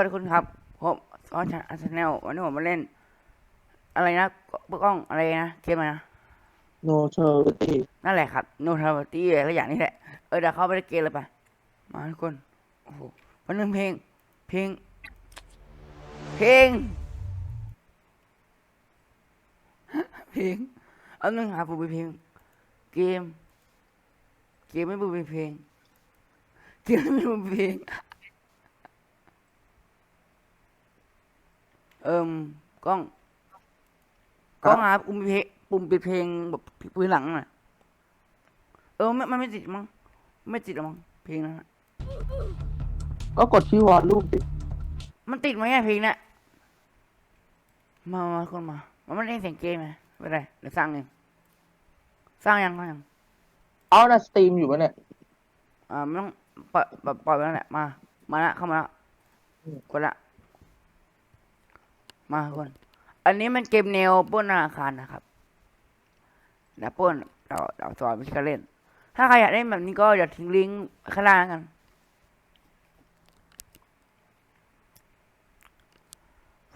วัสดีคุณครับ ผมซอนชันชาแนลวันนี้ผมมาเล่น อะไรนะกล้องอะไรนะเกมอะไรนะโนเชอร์ตีนั่นแหละครับโนทาวตี้อะไรอย่างนี้แหละ เออเดี๋ยวเข้าไปในเกมเลยไปมาทุกคนโอ้โหวันนึงเพลง เพลง เพลง เพลงเอาหนึ่งหาผมไปเพลง เกม เกมไม่บูเป็นเพลง เกมไม่บูเป็นเพลง เอิ่มกล้องกล้องหาปุ่มเพลงปุ่มปิดเพลงแบบพื้นหลังน่ะ เออไม่มันไม่ติดมั้งไม่ติดหรอมั้งเพลงนั้นน่ะก็กดที่วอลรูปดิมันติดไหมอะเพลงเนี้ยมามาคนมา มันไม่ได้เสียงเกมไหมไม่เป็นไรเดี๋ยวสร้างเองสร้างยังสร้างยังเอานะสตรีมอยู่ปะเนี่ยอ่าไม่ต้องปล่อยปล่อยปล่อยไปแล้วแหละมา มาละเข้ามาละอืมกดละ มาคน อันนี้มันเกมแนวป้นธนาคารนะครับเดี๋ยวปล้นเราเราสอนวิธีการเล่น ถ้าใครอยากเล่นแบบนี้ก็อย่าทิ้งลิงก์ข้างล่างกัน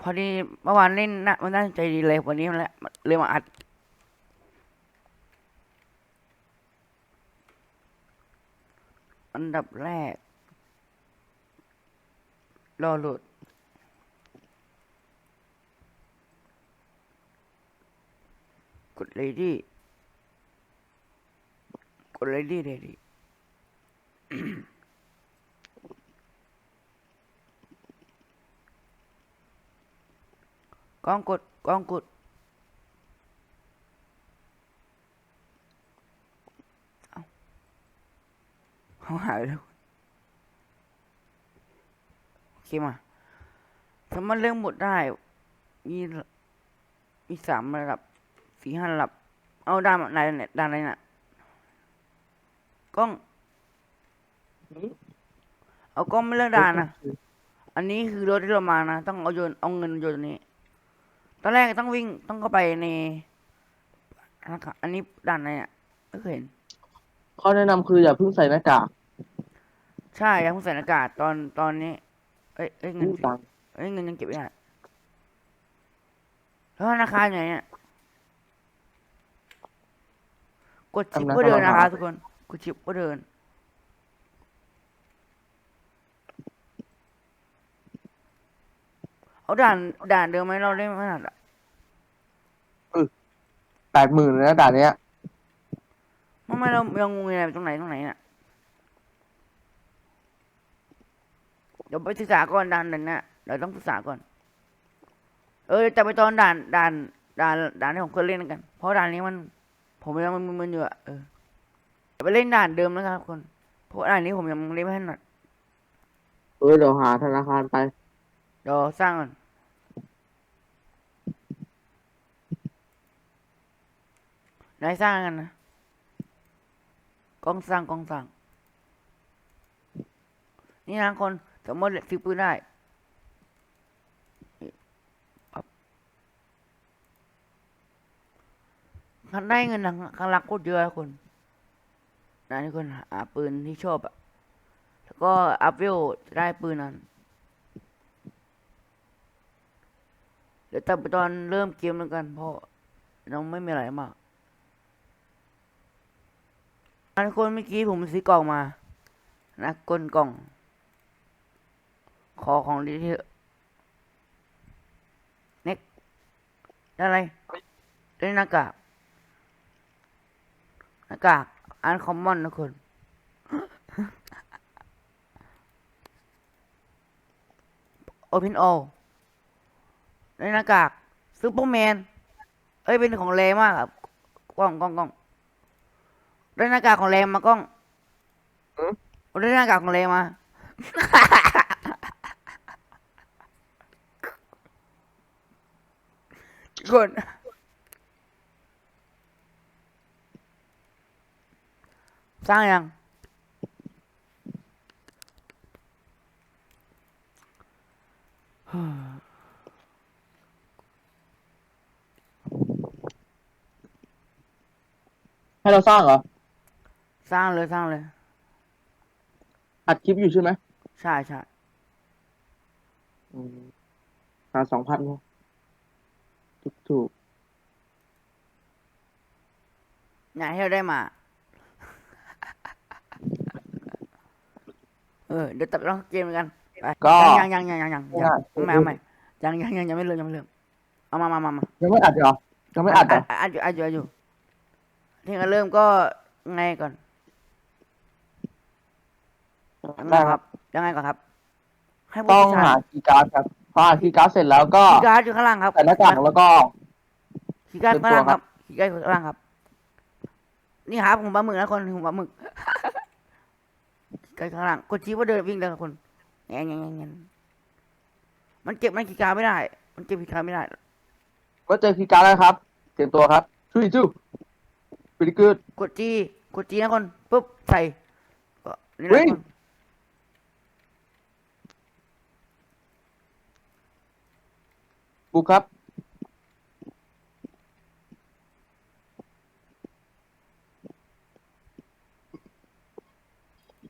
พอดีเมื่อวานเล่นนะมันน่าใจดีเลยวันนี้มันละเลยมาอัด อันดับแรก รอหลุด กดเลยดิกดเลยดิเลยดิกองกดกองกดเอาเขาหายแล้วโอเคมาสามารถเริ่มหมดได้ มี มีสามระดับ สี่ห้าระดับ เอาด้านไหนเนี่ยด้านไหนน่ะกล้อง เอากล้องไม่เลือกด้านนะอันนี้คือรถที่เรามานะต้องเอาโยนเอาเงินโยนตรงนี้ ตอนแรกต้องวิ่งต้องเข้าไปในนะครับอันนี้ด้านไหนอะไม่เคยเห็นข้อแนะนำคืออย่าเพิ่งใส่หน้ากากใช่ยังเพิ่งใส่หน้ากากตอนตอนนี้ เอ้ยเอ้ยเงินนี่ตังค์เอ้ยเงินยังเก็บไว้ได้แล้วธนาคารอยู่ไหนเนี่ย กดชิปเพื่อเดินนะครับทุกคนกดชิปเพื่อเดิน เอาด่านด่านเดิมไหมเราเล่นไม่ถนัดอะแปดหมื่นเลยนะด่านเนี้ยทำไมเรายังงงอยู่เลยตรงไหนตรงไหนน่ะเดี๋ยวไปศึกษาก่อนด่านนั้นน่ะเดี๋ยวต้องศึกษาก่อน เออจะไปตอนด่านด่านด่านด่านที่ผมเคยเล่นกัน เพราะด่านนี้มัน ผมยังมันมันอยู่อะเออเดี๋ยวไปเล่นด่านเดิมนะครับคนเพราะด่านนี้ผมยังเล่นไม่ถนัดเออเดี๋ยวหาธนาคารไป เดี๋ยวสร้างก่อนได้สร้างกันนะกล้องสร้างกล้องสร้าง นี่นะคนสามารถซื้อปืนได้ปั๊บคัน ได้เงินทางข้างหลักโคตรเยอะนะคนนะนี่คนหาปืนที่ชอบอะแล้วก็อัพเวลจะได้ปืนนั้นเดี๋ยวตัดไปตอนเริ่มเกมแล้วกันเพราะน้องไม่มีอะไรมากอันคนเมื่อกี้ผมซื้อกล่องมา นะกลกล่อง ขอของดีเถอะเน็กได้อะไรได้หน้ากาก น้ากากอันคอมมอนนะคนโอเพนโอได้หน้ากากซูเปอร์แมน เอ้ยเป็นของแรมากครับกล้องกล้องกล้องได้หน้ากากของแรมมากล้องอืมได้หน้ากากของแรมมากด สร้างยัง ให้เราสร้างเหรอ สร้างเลยสร้างเลย อัดคลิปอยู่ใช่ไหมใช่ใช่อืมหาสองพันถูกถูกงานที่เราได้มา ออเดี๋ยวตัดลองเกมกันไปก็ยังยังยังยังยังยังยังไม่เอาใหม่ยังยังยังยังไม่เริ่มยังไม่เริ่มเอามามามามายังไม่อัดเหรอยังไม่อัดเหรออัดอยู่อัดอยู่อัดอยู่ที่จะเริ่มก็ไงก่อนยังไงได้คครัรับบ ยังไงก่อนครับ ให้ผู้ต้องเชี่ยวชาหาญคีย์การ์ดครับพอหาคีย์การ์ดเสร็จแล้วก็ คีย์การ์ดอยู่ข้างล่างครับใส่หน้ากากแล้วก็ คีย์การ์ดเป็นข้างตัวล่างครับคีย์การ์ดอยู่ข้างล่างครับ นี่ครับผมปลาหมึกนะคนผมปลาหมึกคีย์ การ์ดข้างล่างกดชี้ว่าเดินวิ่งเลยครับคนแงงแงงแงงแงงมันเก็บมันคีย์การ์ดไม่ได้ มันเก็บคีย์การ์ดไม่ได้ ก็เจอคีย์การ์ดแล้วครับ เตรียมตัวครับช่วยจู้ปิดกืดกดจีกดจีนะคนปุ๊บใส่ก็นี่แหเฮ้ละยคนบุกครับ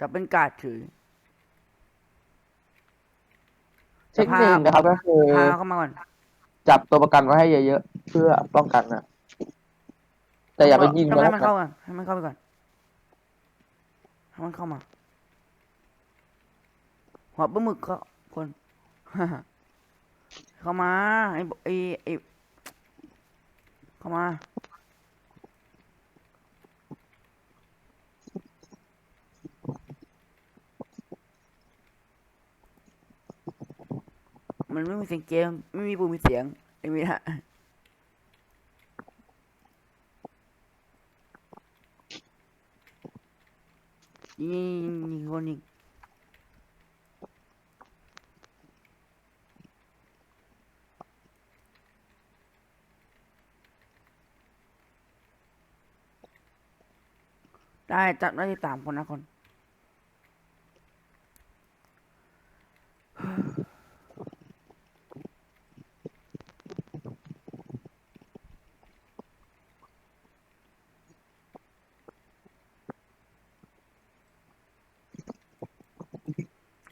จะเป็นการ์ดถือเทคนิคนะครับก็คือพาเข้ามาก่อนจับตัวประกันไว้ให้เยอะๆเพื่อป้องกันนะแต่อย่าไปยิงต้องมันให้มันนะเข้าก่อนให้มันเข้าไปก่อนให้มันเข้ามาหัวปลาหมึกก็คนเข้ามาไอ้บไอ้ไอ้เข้ามา มันไม่มีเสียงเกม ไม่มีปุ่มมีเสียงไม่มีฮะยิงยิงยิงคนยิงได้จับได้ที่สามคนนะคน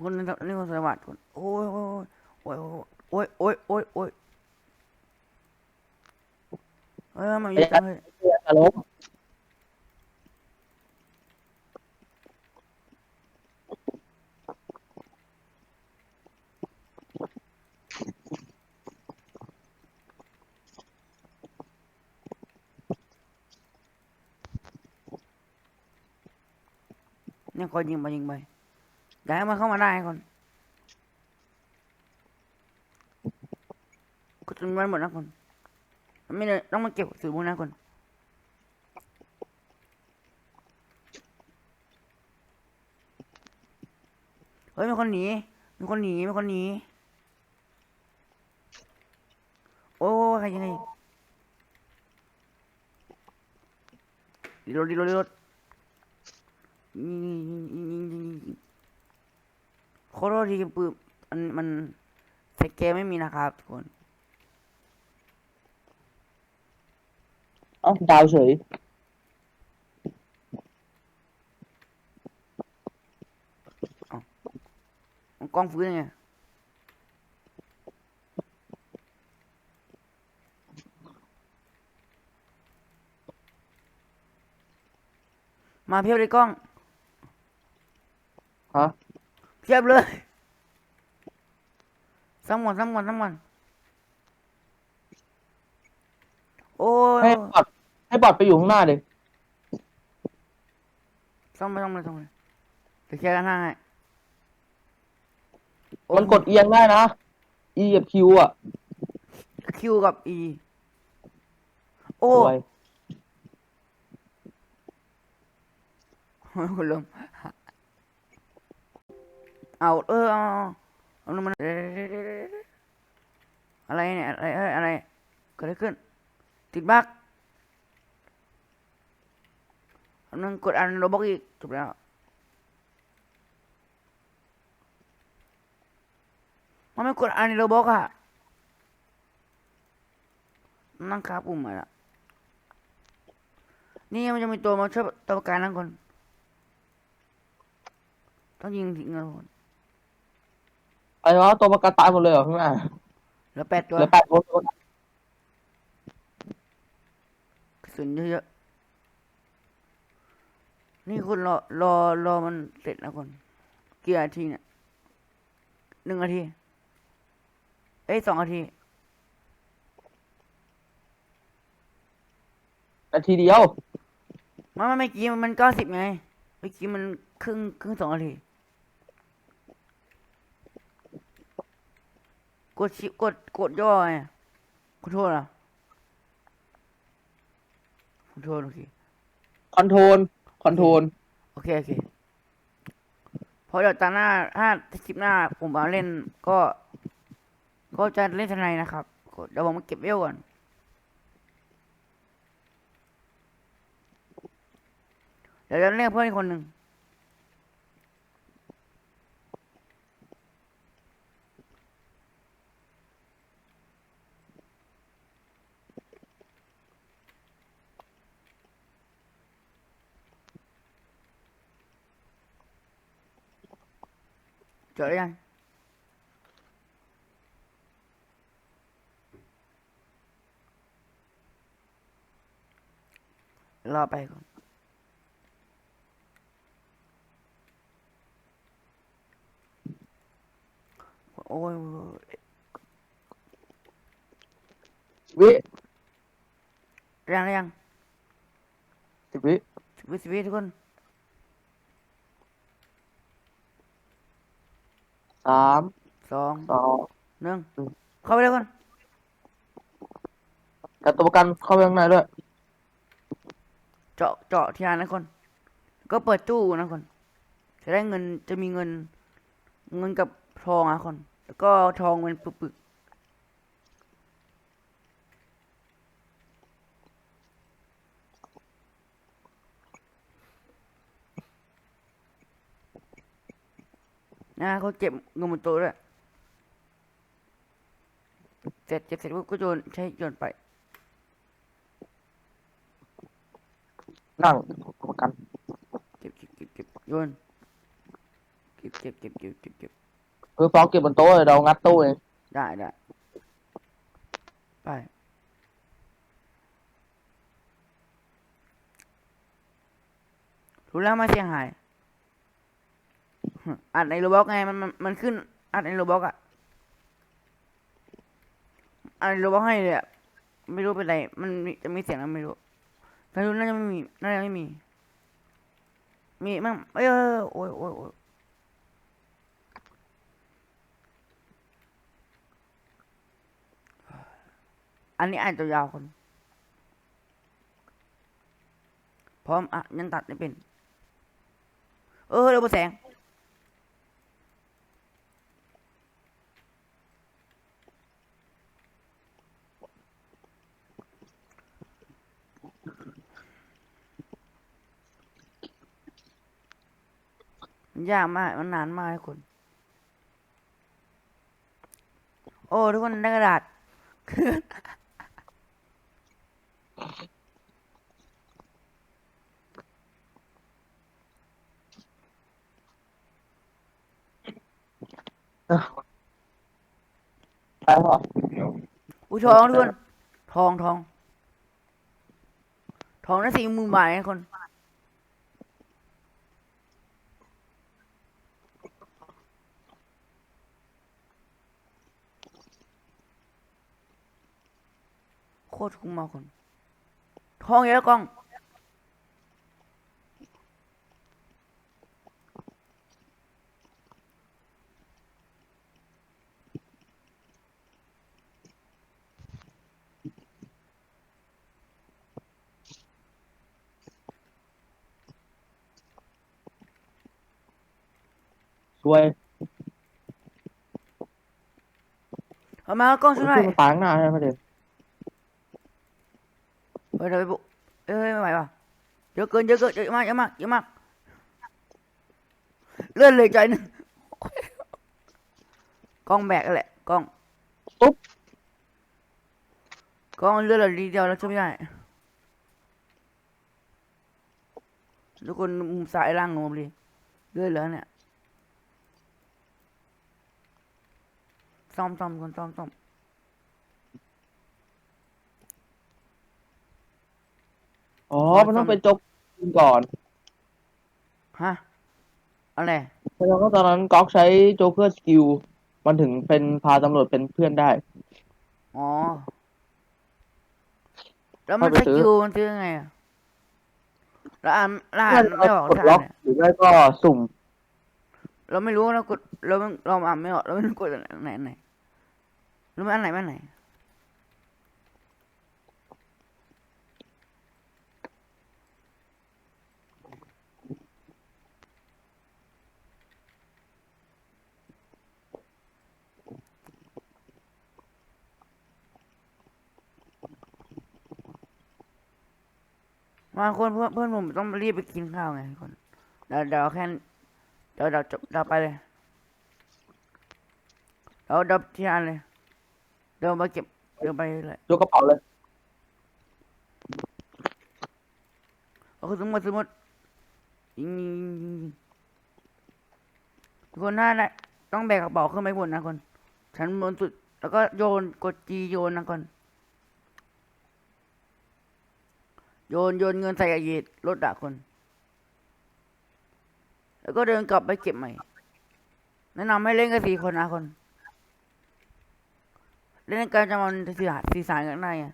คนนี้นี่คนสวัสดิ์คนโอ้ยโอ้ยโอ้ยโอ้ยโอ้ยโอ้ยโอ้ยเอ้ยมันมีจังเลยจะล้มเนี่ยคนยิงไปยิงไป อย่าให้มันเข้ามาได้คนก็จนมันหมดนะคนไม่เลยต้องมาเก็บสื่อมูลนะคนเฮ้ยมีคนหนีมีคนหนีมีคนหนีโอ้ยใครยังไงดีรถดีรถดีรถยิงยิงยิงยิงยิงยิง โคตรทีปืนมันมันใส่เกมไม่มีนะครับทุกคนเอ้าดาวเฉยมันกล้องฟื้นไงมาเพียบเลยกล้องฮะ เพียบเลยซ้ำหมดซ้ำหมดซ้ำหมดโอ้ยให้บอดให้บอดไปอยู่ข้างหน้าเลยซ้ำไปซ้ำไปซ้ำไปเดี๋ยวแชร์กันให้โอ้มันกดเอียงได้นะ E กับ Q อะคิวกับอีโอ้สวยคุณลุง เอาเออเอาอาเอาอะไรเนี่ยอะไรเอ้ยอะไรเกิดอะไรขึ้น ติดบั๊กอันนึงกดอันโรบอกอีกจบแล้วมันไม่กดอันโรบอกอะนั่งคาปุ่มมาละนี่มันจะมีตัวมาช่วยตัวประกันนั่งคน ต้องยิงทิ้งกันคน ไอ้วะตัวประกันตายหมดเลยเหรอข้างหน้าเหลือแปดตัวเหลือแปดคนกระสุนเยอะๆนี่คุณรอรอรอมันเสร็จนะคุณกี่นาทีเนี่ยหนึ่งนาทีเอ้ยสองนาทีนาทีเดียว มันมันเมื่อกี้มันเก้าสิบไงเมื่อกี้มันครึ่งครึ่งสองนาที กดชิกดกดย่อไงขอโทษนะขอโทษโอเคคอนโทรลคอนโทรลโอเคโอเคเพราะเดี๋ยวตาหน้าถ้าคลิปหน้า ผมมาเล่นก็ ก็จะเล่นทนายนะครับก็เดี๋ยวผมมาเก็บเวลก่อนเดี๋ยวจะเรียกเพื่อนอีกคนหนึ่ง จอหรือยังรอไปก่อนโอ้ยวิยังยังสิบวิสิบวิสิบวิทุกคน สามสองสองหนึ่งอืมเข้าไปเลยคนแต่ตัวประกันเข้าไปข้างในด้วย เจาะเจาะทีละนะคน ก็เปิดตู้นะคนจะได้เงินจะมีเงิน เงินกับทองนะคน แล้วก็ทองเป็นปึกๆ นะเขาเก็บเงินบนโต๊ะด้วยเสร็จเก็บเสร็จปุ๊บก็โยนใช้โยนไป นั่งตัวประกันเก็บเก็บเก็บเก็บโยนเก็บเก็บเก็บเก็บเก็บเก็บเออฟองเก็บบนโต๊ะเลยเรางัดตู้เองได้ได้ไปรู้แล้วมาเสียงหาย อัดในโรบอกไงมันมันมันขึ้น อัดในโรบอกอะอัดในโรบอกให้เลยอะไม่รู้เป็นไร มันจะมีเสียงแล้วไม่รู้ไม่รู้น่าจะไม่มีน่าจะไม่มี มีมั่งเอ้ยเอ้ยเอ้ยโอ้ยโอ้ยโอ้ยอันนี้อ่านตัวยาวคนพร้อมอะยังตัดไม่เป็น เออเร็วแสง มันยากมาก มันนานมากทุกคน โอ้ทุกคนได้กระดาษได้พออุ้ยทองทุกคน ทองทอง ทองนั่นสี่หมื่นบาทนะคน ษของมาคนท้องเยอะกล้อง สวยเอามากล้องช่วยหน่อย ขึ้นมาปางหน้าให้ไหมเด็ก เฮ้ยเดี๋ยวไปบุเอ้ยไม่ไหวว่ะเยอะเกินเยอะเกินเยอะมากเยอะมากเยอะมากเลื่อนเลยใจหนึงกล้องแบกนั่นแหละกล้องปุ๊บกล้องเลื่อนเลยดีเดียวแล้วช่วยไม่ได้ทุกคนมุมซ้ายล่างงงเลยเลื่อนแล้วเนี่ยซ่อมซ่อมคนซ่อมซ่อม อ๋อ มันต้องเป็นโจ๊กก่อนฮะอะไรเพราะฉะนั้นตอนนั้นก๊อกใช้โจ๊กเกอร์สกิลมันถึงเป็นพาตำรวจเป็นเพื่อนได้ อ๋อ แล้วมันเข้าสไปซื้อกิลมันซื้อยังไงอะแล้วอ่านแล้วอ่านไม่ออกกดท่าล็อกเนี่ยหรือไม่ก็สุ่ม เราไม่รู้เรากดเราไม่เราอ่านไม่ออกเราไม่รู้กดอันไหนอันไหนรู้ไหมอันไหนอันไหน มาคนเพื่อนเพื่อนผมต้องรีบไปกินข้าวไงคนเดี๋ยวเดี๋ยวแค่เดี๋ยวเดี๋ยวจบเดี๋ยวไปเลยเดี๋ยวเดี๋ยวที่อันเลยเดี๋ยวมาเก็บเดี๋ยวไปเลยยกกระเป๋าเลยเอาคือสมมติสมมติยิงยิงยิงยิงยิงทุกคนหน้าได้ต้องแบกกระเป๋าขึ้นไปบนนะคนชั้นบนสุด แล้วก็โยนกดจีโยนนะคน โยนโยนเงินใส่กระเยีดรถด่าคน แล้วก็เดินกลับไปเก็บใหม่ แนะนำให้เล่นกันสี่คนนะคน เล่นกันจะมันสื่อสารสื่อสารกันได้ไง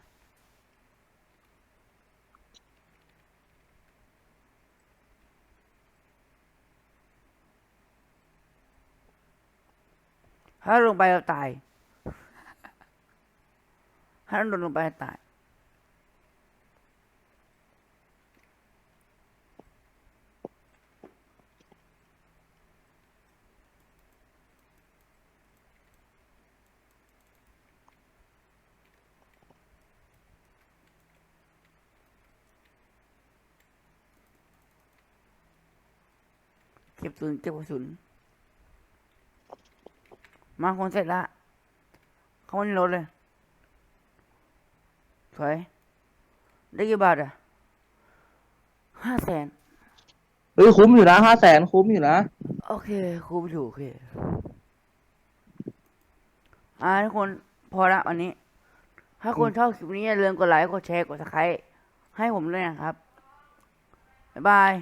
ถ้าลงไปเราตาย ถ้าโดนลงไปตาย ก็บศูนย์เก็บกระสุนมาคนเสร็จละ เข้ามาในรถเลยถอยได้กี่บาทอะห้าแสนเฮ้ยคุ้มอยู่นะห้าแสนคุ้มอยู่นะ โอเคครูอยู่ โอเค อ่าทุกคนพอละวันนี้ ถ้าคุณชอบคลิปนี้อย่าลืมกดไลค์กดแชร์กดซับสไครต์ให้ผมด้วยนะครับ บ๊ายบาย